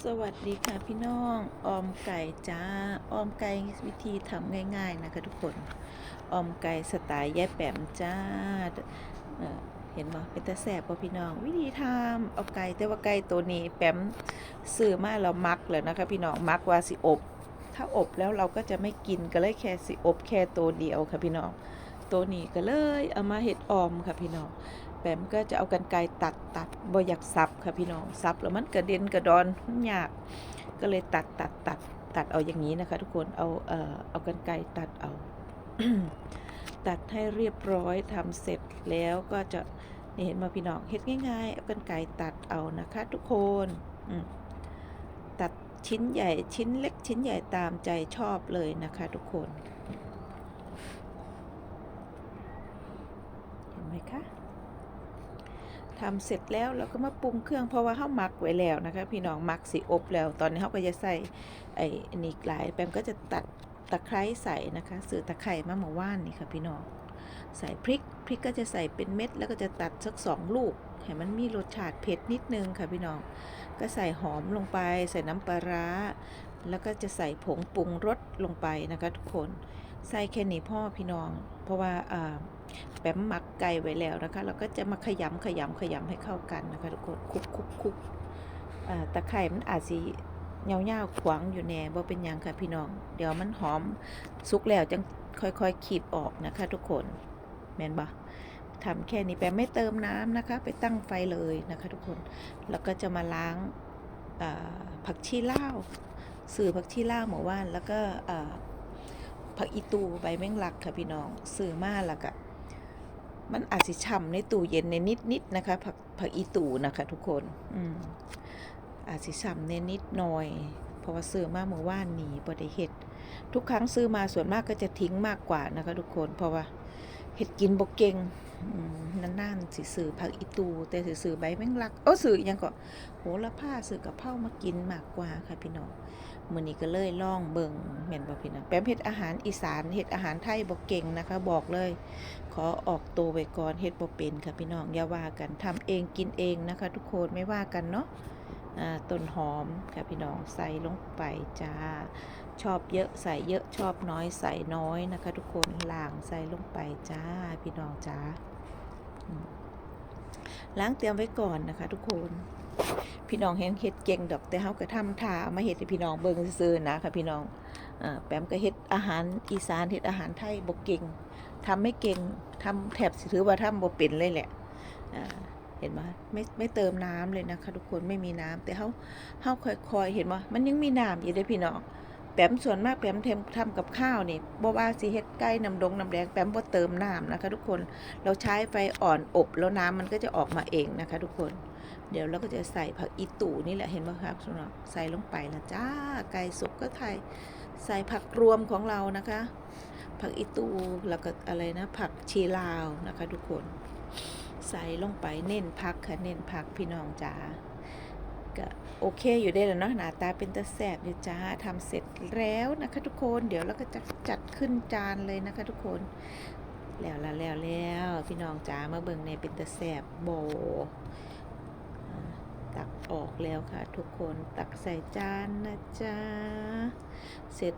สวัสดีค่ะพี่น้องออมไก่จ้าออมไก่วิธีทำง่าย ๆ นะคะ ทุกคนออมไก่สไตล์แย่แปมจ้าเห็นไหมเป็นตาแสบป่ะพี่น้อง วิธีทำเอาไก่แต่ว่าไก่ตัวนี้แปมซื้อมาเรามักเลยนะคะ พี่น้องมักว่าสิอบ ถ้าอบแล้วเราก็จะไม่กินก็เลยแค่สิอบแค่ตัวเดียวค่ะพี่น้องตัวนี้ก็เลยเอามาเห็ดออมค่ะพี่น้อง แปมก็จะเอากันไกรตัดตัดบ่อยากสับค่ะพี่น้องสับแล้วมันกระเด็นกระดอนมันยาก ก็เลยตัดตัดตัดตัดเอาอย่างนี้นะคะ ทุกคนเอาเอ่อเอากันไกรตัดเอา ตัดให้เรียบร้อยทำเสร็จแล้วก็จะนี่เห็นมาพี่น้องเฮ็ดง่ายๆ เอากันไกรตัดเอานะคะ ทุกคนตัดชิ้นใหญ่ชิ้นเล็กชิ้นใหญ่ตามใจชอบเลยนะคะ ทุกคนเห็นไหมคะ ทำเสร็จแล้วเราก็มาปรุงเครื่องเพราะว่าเขาหมักไว้แล้วนะคะ พี่น้องหมักสีอบแล้ว ตอนนี้เขาก็จะใส่ไอ้นนี้หลายแปมก็จะตัดตะไคร้ใส่นะคะสื่อตะไคร้มาเมื่อว่านนี่ค่ะพี่น้องใส่พริกพริกก็จะใส่เป็นเม็ด แล้วก็จะตัดสักสองลูกให้มันมีรสชาติเผ็ดนิดนึงค่ะพี่น้อง ก็ใส่หอมลงไป ใส่น้ำปลาร้า แล้วก็จะใส่ผงปรุงรสลงไปนะคะทุกคน ใส่แค่นี้พ่อพี่น้อง เพราะว่าแปมหมักไก่ไว้แล้วนะคะ เราก็จะมาขยำขยำขยำให้เข้ากันนะคะทุกคนคุกคุกคุกตะไคร่มันอาจสิเงาเงาขวางอยู่แน่บ่เป็นยังค่ะพี่น้อง เดี๋ยวมันหอมสุกแล้วจังค่อยๆขีบออกนะคะทุกคนแมนบ่ทำแค่นี้แปมไม่เติมน้ำนะคะ ไปตั้งไฟเลยนะคะทุกคน แล้วก็จะมาล้างผักชีลาว สื่อผักชีล่าหมู่ว่าน แล้วก็ผักอีตูใบแมงลักค่ะพี่น้องสื่อมาแล้วก็มันอาจสิช่ำในตู้เย็นในนิดนิดนะคะผักผักอีตูนะคะทุกคนอืมอาจสิช่ำในนิดหน่อยเพราะว่าซื้อมาเมื่อวานหนีบ่ได้เฮ็ดทุกครั้งซื้อมาส่วนมากก็จะทิ้งมากกว่านะคะ ทุกคนเพราะว่าเฮ็ดกินบ่เก่งอืม นานๆสิซื้อผักอีตู แต่สิซื้อใบแมงลักเอ้อซื้อยังก็โหระพาซื้อกะเพรามากินมากกว่าค่ะพี่น้องมื้อนี้ก็เลยลองเบิ่งแม่นบ่พี่น้องแปมเฮ็ดอาหารอีสานเฮ็ดอาหารไทยบ่เก่งนะคะ บอกเลย ขอออกตัวไว้ก่อนเฮ็ดบ่เป็นค่ะพี่น้องอย่าว่ากันทำเองกินเองนะคะ ทุกคนไม่ว่ากันเนาะต้นหอมค่ะพี่น้องใส่ลงไปจ้าชอบเยอะใส่เยอะชอบน้อยใส่น้อยนะคะ ทุกคนล้างใส่ลงไปจ้าพี่น้องจ้า ล้างเตรียมไว้ก่อนนะคะ ทุกคน พี่น้องเห็นเฮ็ดเก่งดอกแต่เฮาก็ทำท่าเอามาเฮ็ดให้พี่น้องเบิ่งซื่อๆนะค่ะพี่น้องอแปมก็เฮ็ดอาหารอีสานเฮ็ดอาหารไทยบ่เก่งทำไม่เก่งทำแถบสิถือว่าทำบ่เป็นเลยแหละอ่าเห็นไหมไม่ไม่เติมน้ำเลยนะคะ ทุกคนไม่มีน้ำแต่เขาเขาค่อยๆเห็นว่ามันยังมีน้ำอยู่เด้พี่น้อง แปมส่วนมากแปมเทำทำกับข้าวนี่บ่ว่าสิเฮ็ดไก่น้ำดงน้ำแดงแปมบ่เติมน้ำนะคะ ทุกคนเราใช้ไฟอ่อนอบแล้วน้ำมันก็จะออกมาเองนะคะ ทุกคน เดี๋ยวเราก็จะใส่ผักอีตู่นี่แหละเห็นไหมครับสำหรับใส่ลงไปล้วจ้าไก่สุกก็ไทยใส่ผักรวมของเรานะคะ ผักอีตูแล้วก็อะไรนะ ผักชีลาวนะคะ ทุกคน ใส่ลงไปเน้นผักค่ะเน้นผักพี่น้องจ๋า ก็โอเคอยู่ได้แล้วเนาะหน้าตาเป็นตะแสบอยู่จ้าทำเสร็จแล้วนะคะทุกคนเดี๋ยวเราก็จะจัดขึ้นจานเลยนะคะทุกคนแล้วละแล้วแล้วพี่น้องจ๋ามาเบิ่งในเป็นตะแสบโบตักออกแล้วค่ะ ทุกคนตักใส่จานนะจ๊ะเสร็จ